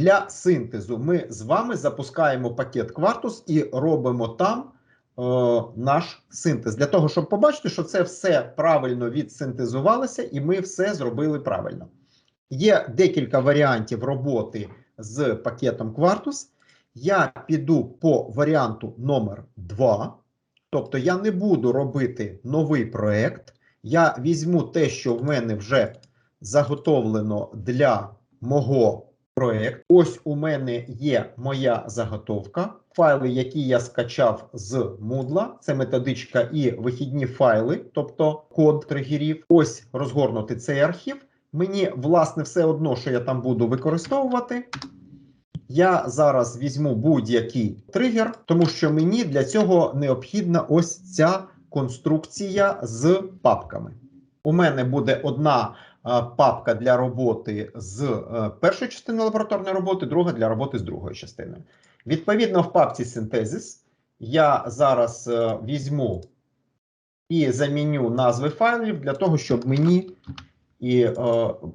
Для синтезу ми з вами запускаємо пакет Quartus і робимо там е, наш синтез. Для того, щоб побачити, що це все правильно відсинтезувалося, і ми все зробили правильно. Є декілька варіантів роботи з пакетом Quartus. Я піду по варіанту номер 2. Тобто я не буду робити новий проект. Я візьму те, що в мене вже заготовлено для мого проекту. Ось у мене є моя заготовка. Файли, які я скачав з Moodle, це методичка і вихідні файли, тобто код тригерів. Ось розгорнути цей архів. Мені, власне, все одно, що я там буду використовувати. Я зараз візьму будь-який тригер, тому що мені для цього необхідна ось ця конструкція з папками. У мене буде одна папка для роботи з е, першої частини лабораторної роботи, друга для роботи з другої частини. Відповідно, в папці синтезис я зараз е, візьму і заміню назви файлів для того, щоб мені і е,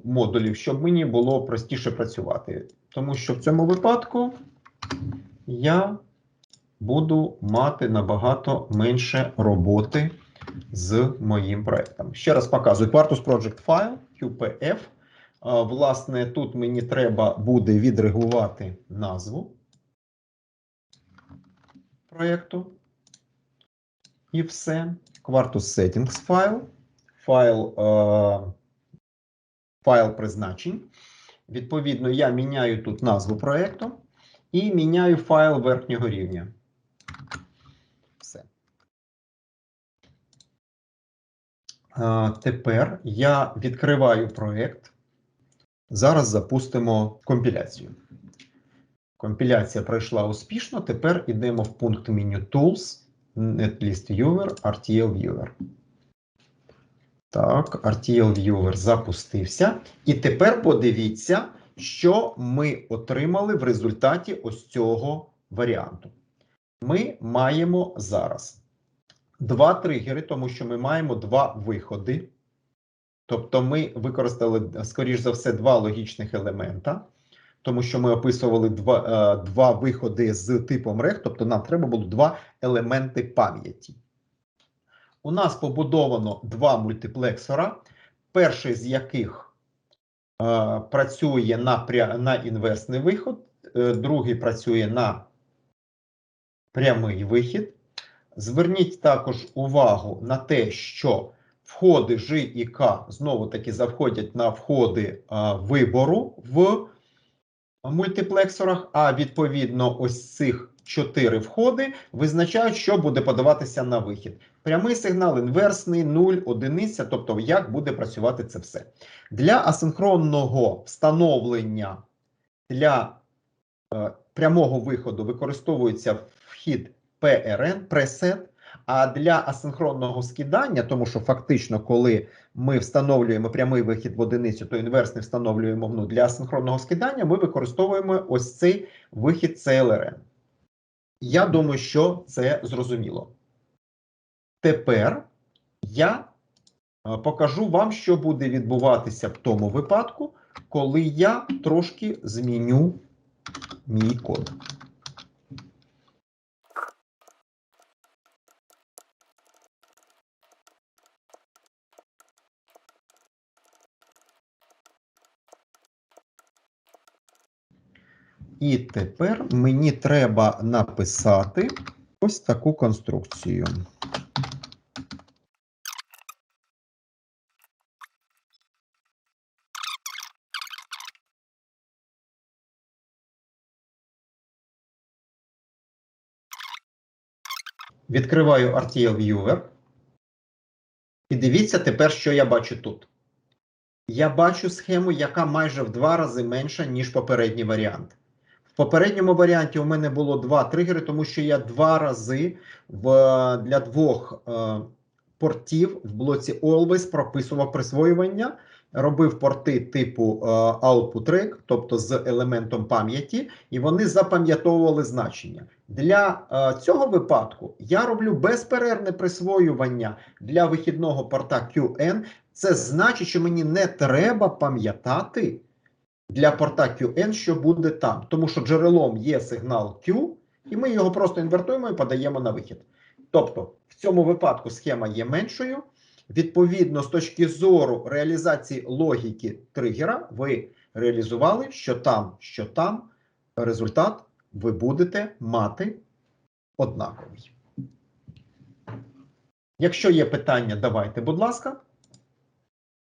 модулів, щоб мені було простіше працювати. Тому що в цьому випадку я буду мати набагато менше роботи з моїм проектом. Ще раз показую Quartus Project File QPF. Власне, тут мені треба буде відрегулювати назву проєкту. І все. Quartus Settings файл. Файл, файл призначень. Відповідно, я міняю тут назву проєкту і міняю файл верхнього рівня. Все. А, тепер я відкриваю проєкт. Зараз запустимо компіляцію. Компіляція пройшла успішно. Тепер йдемо в пункт меню Tools, Netlist Viewer, RTL Viewer. Так, RTL Viewer запустився. І тепер подивіться, що ми отримали в результаті ось цього варіанту. Ми маємо зараз два тригери, тому що ми маємо два виходи. Тобто, ми використали, скоріш за все, два логічних елемента, тому що ми описували два, е, два виходи з типом REG, тобто нам треба було два елементи пам'яті. У нас побудовано два мультиплексора, перший з яких е, працює на, на інверсний виход, е, другий працює на прямий вихід. Зверніть також увагу на те, що входи G і K знову таки заходять на входи а, вибору в мультиплексорах, а відповідно ось цих чотири входи визначають, що буде подаватися на вихід. Прямий сигнал, інверсний, 0, одиниця, тобто як буде працювати це все. Для асинхронного встановлення для е, прямого виходу використовується вхід PRN, preset, а для асинхронного скидання, тому що фактично, коли ми встановлюємо прямий вихід в одиницю, то інверсний встановлюємо нуль. Для асинхронного скидання ми використовуємо ось цей вихід CLRN. Я думаю, що це зрозуміло. Тепер я е, покажу вам, що буде відбуватися в тому випадку, коли я трошки зміню мій код. І тепер мені треба написати ось таку конструкцію. Відкриваю RTL Viewer. І дивіться тепер, що я бачу тут. Я бачу схему, яка майже в два рази менша, ніж попередній варіант. Попередньому варіанті у мене було два тригери, тому що я два рази в, для двох е, портів в блоці Always прописував присвоювання, робив порти типу е, output track, тобто з елементом пам'яті, і вони запам'ятовували значення. Для е, цього випадку я роблю безперервне присвоювання для вихідного порта QN. Це значить, що мені не треба пам'ятати для порта QN, що буде там. Тому що джерелом є сигнал Q, і ми його просто інвертуємо і подаємо на вихід. Тобто, в цьому випадку схема є меншою. Відповідно, з точки зору реалізації логіки тригера, ви реалізували, що там, що там, результат ви будете мати однаковий. Якщо є питання, давайте, будь ласка.